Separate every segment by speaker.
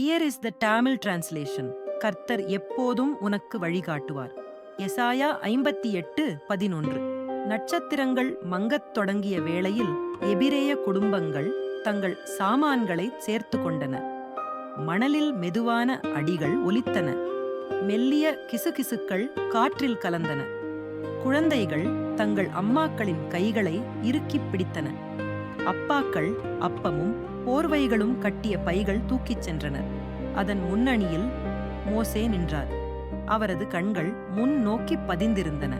Speaker 1: Here is the Tamil translation கர்த்தர் எப்போதும் உனக்கு வழிகாட்டுவார். எசாயா ஐம்பத்தி எட்டு பதினொன்று. நட்சத்திரங்கள் மங்கத் தொடங்கிய வேளையில் எபிரேய குடும்பங்கள் தங்கள் சாமான்களை சேர்த்து கொண்டன மணலில் மெதுவான அடிகள் ஒலித்தன. மெல்லிய கிசுகிசுக்கள் காற்றில் கலந்தன. குழந்தைகள் தங்கள் அம்மாக்களின் கைகளை இறுக்கிப் பிடித்தன. அப்பாக்கள் அப்பமும் போர்வைகளும் கட்டிய பைகள் தூக்கிச் சென்றனர் அதன் முன்னணியில் மோசே நின்றார். அவரது கண்கள் முன் நோக்கி பதிந்திருந்தன.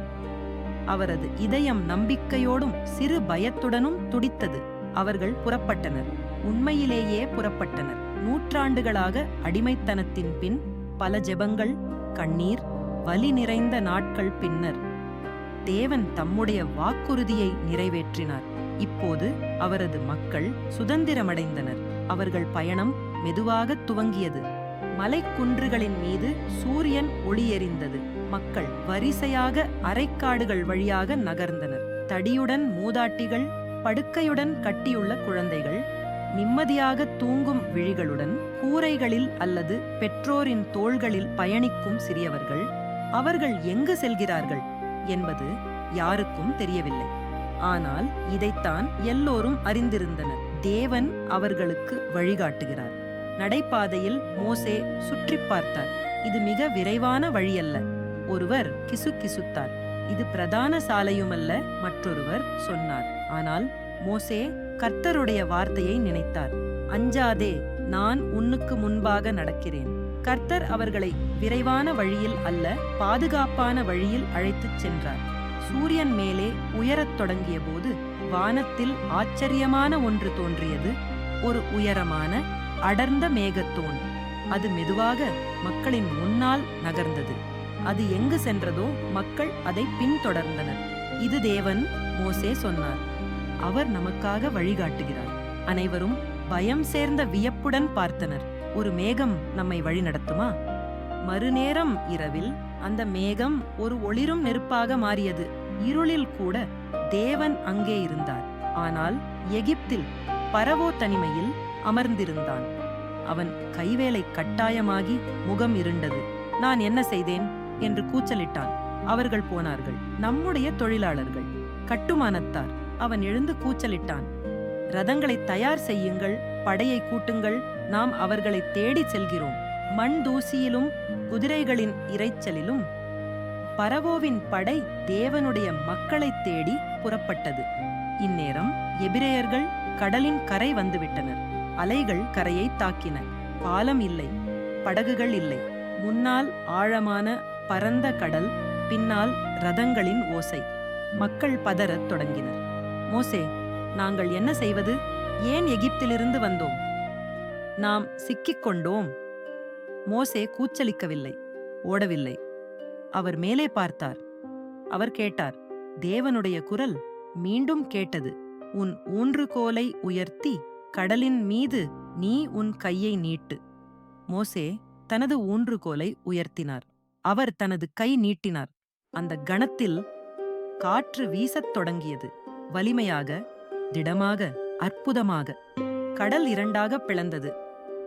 Speaker 1: அவரது இதயம் நம்பிக்கையோடும் சிறு பயத்துடனும் துடித்தது. அவர்கள் புறப்பட்டனர். உண்மையிலேயே புறப்பட்டனர். நூற்றாண்டுகளாக அடிமைத்தனத்தின் பின் பல ஜெபங்கள் கண்ணீர் வலி நிறைந்த நாட்கள் பின்னர் தேவன் தம்முடைய வாக்குறுதியை நிறைவேற்றினார். இப்போது அவரது மக்கள் சுதந்திரமடைந்தனர். அவர்கள் பயணம் மெதுவாக துவங்கியது. மலைக்குன்றுகளின் மீது சூரியன் ஒளியெறிந்தது. மக்கள் வரிசையாக அரைக்காடுகள் வழியாக நகர்ந்தனர். தடியுடன் மூதாட்டிகள் படுக்கையுடன் கட்டியுள்ள குழந்தைகள் நிம்மதியாக தூங்கும் விழிகளுடன் கூரைகளில் அல்லது பெற்றோரின் தோள்களில் பயணிக்கும் சிறியவர்கள் அவர்கள் எங்கு செல்கிறார்கள் என்பது யாருக்கும் தெரியவில்லை. ஆனால் இதைத்தான் எல்லோரும் அறிந்திருந்தனர். தேவன் அவர்களுக்கு வழிகாட்டுகிறார். நடைபாதையில் மோசே சுற்றி பார்த்தார். இது மிக விரைவான வழியல்ல. ஒருவர் கிசுகிசுத்தார். இது பிரதான சாலையுமல்ல மற்றொருவர் சொன்னார். ஆனால் மோசே கர்த்தருடைய வார்த்தையை நினைத்தார். அஞ்சாதே நான் உன்னுக்கு முன்பாக நடக்கிறேன். கர்த்தர் அவர்களை விரைவான வழியில் அல்ல பாதுகாப்பான வழியில் அழைத்துச் சென்றார். சூரியன் மேலே உயரத் தொடங்கிய போது வானத்தில் ஆச்சரியமான ஒன்று தோன்றியது. ஒரு உயரமான அடர்ந்த மேகத்தோன். அது மெதுவாக மக்களின் முன்னால் நகர்ந்தது. அது எங்கு சென்றதோ மக்கள் அதை பின்தொடர்ந்தனர். இது தேவன் மோசே சொன்னார். அவர் நமக்காக வழிகாட்டுகிறார். அனைவரும் பயம் சேர்ந்த வியப்புடன் பார்த்தனர். ஒரு மேகம் நம்மை வழிநடத்துமா? மறுநேரம் இரவில் அந்த மேகம் ஒரு ஒளிரும் நெருப்பாக மாறியது. இருளில் கூட தேவன் அங்கே இருந்தார். ஆனால் எகிப்தில் பரவோ தனிமையில் அமர்ந்திருந்தான். அவன் கைவேலை கட்டாயமாகி முகம் இருண்டது. நான் என்ன செய்தேன்? என்று கூச்சலிட்டான். அவர்கள் போனார்கள். நம்முடைய தொழிலாளர்கள். கட்டுமானத்தார். அவன் எழுந்து கூச்சலிட்டான். ரதங்களை தயார் செய்யுங்கள். படையை கூட்டுங்கள். நாம் அவர்களை தேடிச் செல்கிறோம். மண் தூசியிலும் குதிரைகளின் இரைச்சலிலும் பரவோவின் படை தேவனுடைய மக்களைத் தேடி புறப்பட்டது. இந்நேரம் எபிரேயர்கள் கடலின் கரை வந்துவிட்டனர். அலைகள் கரையை தாக்கின. பாலம் இல்லை. படகுகள் இல்லை. முன்னால் ஆழமான பரந்த கடல் பின்னால் ரதங்களின் ஓசை. மக்கள் பதறத் தொடங்கினர். மோசே நாங்கள் என்ன செய்வது? ஏன் எகிப்திலிருந்து வந்தோம்? நாம் சிக்கிக் கொண்டோம். மோசே கூச்சலிக்கவில்லை ஓடவில்லை. அவர் மேலே பார்த்தார். அவர் கேட்டார் தேவனுடைய குரல் மீண்டும் கேட்டது. உன் ஊன்றுகோலை உயர்த்தி கடலின் மீது நீ உன் கையை நீட்டு. மோசே தனது ஊன்றுகோலை உயர்த்தினார். அவர் தனது கை நீட்டினார். அந்த கணத்தில் காற்று வீசத் தொடங்கியது. வலிமையாக திடமாக அற்புதமாக கடல் இரண்டாக பிளந்தது.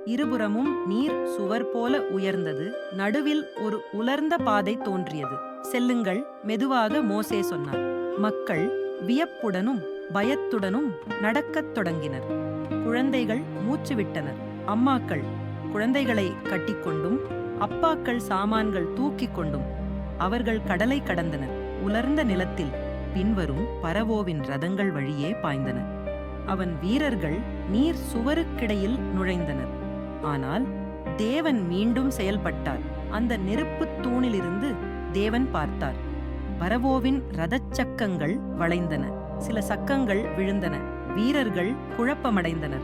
Speaker 1: இருபுறமும் நீர் சுவர் போல உயர்ந்தது. நடுவில் ஒரு உலர்ந்த பாதை தோன்றியது. செல்லுங்கள் மெதுவாக மோசே சொன்னார். மக்கள் வியப்புடனும் பயத்துடனும் நடக்கத் தொடங்கினர். குழந்தைகள் மூச்சுவிட்டனர். அம்மாக்கள் குழந்தைகளை கட்டிக்கொண்டும் அப்பாக்கள் சாமான்கள் தூக்கிக் கொண்டும் அவர்கள் கடலை கடந்தனர். உலர்ந்த நிலத்தில் பின்வரும் பரவோவின் ரதங்கள் வழியே பாய்ந்தன. அவன் வீரர்கள் நீர் சுவருக்கிடையில் நுழைந்தனர். ஆனால் தேவன் மீண்டும் செயல்பட்டார். அந்த நெருப்புத் தூணிலிருந்து தேவன் பார்த்தார். பரவோவின் ரதச் சக்கங்கள் வளைந்தன. சில சக்கங்கள் விழுந்தன. வீரர்கள் குழப்பமடைந்தனர்.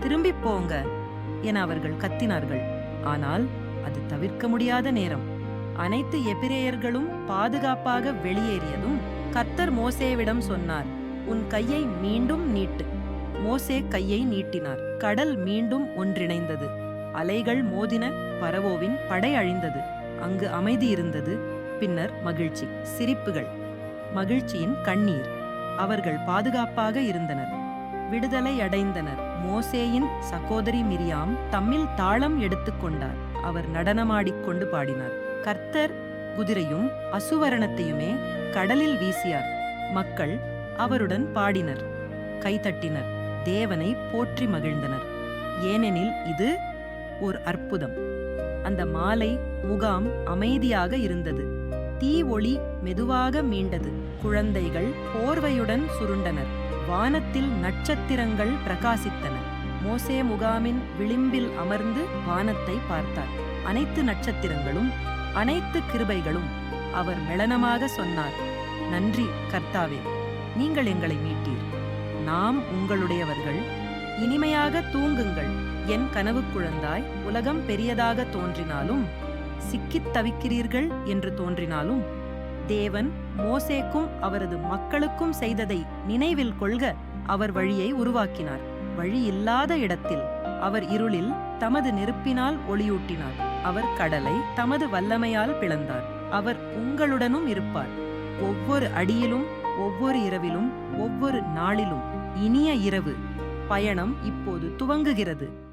Speaker 1: திரும்பிப் போங்க என அவர்கள் கத்தினார்கள். ஆனால் அது தவிர்க்க முடியாத நேரம். அனைத்து எபிரேயர்களும் பாதுகாப்பாக வெளியேறியதும் கர்த்தர் மோசேவிடம் சொன்னார் உன் கையை மீண்டும் நீட்டு. மோசே கையை நீட்டினார். கடல் மீண்டும் ஒன்றிணைந்தது. அலைகள் மோதின பரவோவின் படை அழிந்தது. அங்கு அமைதி இருந்தது. பின்னர் மகிழ்ச்சி சிரிப்புகள் மகிழ்ச்சியின் கண்ணீர். அவர்கள் பாதுகாப்பாக இருந்தனர். விடுதலை அடைந்தனர். மோசேயின் சகோதரி மிரியாம் தம்மில் தாளம் எடுத்துக்கொண்டார் அவர் நடனமாடிக்கொண்டு பாடினார். கர்த்தர் குதிரையும் அசுவரணத்தையுமே கடலில் வீசியார். மக்கள் அவருடன் பாடினர். கைதட்டினர் தேவனை போற்றி மகிழ்ந்தனர். ஏனெனில் இது ஒரு அற்புதம். அந்த மாலை முகாம் அமைதியாக இருந்தது. தீ ஒளி மெதுவாக மீண்டது. குழந்தைகள் போர்வையுடன் சுருண்டனர். வானத்தில் நட்சத்திரங்கள் பிரகாசித்தன. மோசே முகாமின் விளிம்பில் அமர்ந்து வானத்தை பார்த்தார். அனைத்து நட்சத்திரங்களும் அனைத்து கிருபைகளும் அவர் மெளனமாக சொன்னார். நன்றி கர்த்தாவே. நீங்கள் எங்களை மீட்டீர். நாம் உங்களுடையவர்கள். இனிமையாக தூங்குங்கள். என் கனவு குழந்தாய் உலகம் பெரியதாக தோன்றினாலும் சிக்கித் தவிக்கிறீர்கள் என்று தோன்றினாலும் தேவன் மோசேக்கும் அவரது மக்களுக்கும் செய்ததை நினைவில் கொள்க. அவர் வழியை உருவாக்கினார். வழி இல்லாத இடத்தில் அவர் இருளில் தமது நெருப்பினால் ஒளியூட்டினார். அவர் கடலை தமது வல்லமையால் பிளந்தார். அவர் உங்களுடனும் இருப்பார். ஒவ்வொரு அடியிலும் ஒவ்வொரு இரவிலும் ஒவ்வொரு நாளிலும் இனிய இரவு. பயணம் இப்போது துவங்குகிறது.